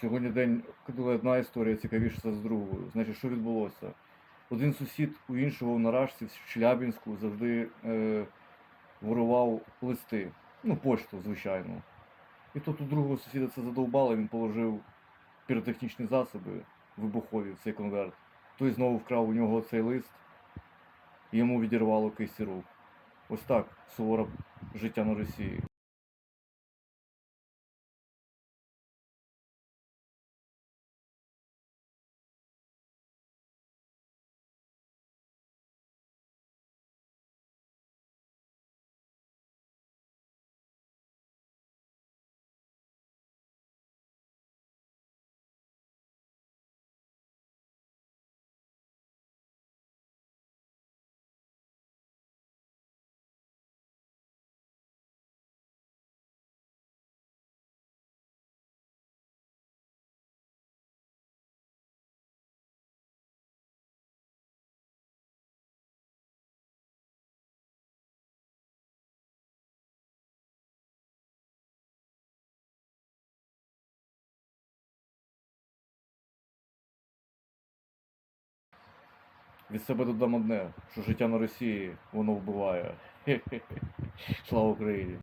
Сьогодні день, коли одна історія цікавіша з другою. Значить, що відбулося? Один сусід у іншого в Наражці в Челябінську завжди е, ворував листи. Ну, пошту, звичайно. І тут у другого сусіда це задовбало, він положив піротехнічні засоби вибухові в цей конверт. Той знову вкрав у нього цей лист, і йому відірвало кисті рук. Ось так суворе життя на Росії. Від себе додам одне, що життя на Росії воно вбиває. Слава Україні!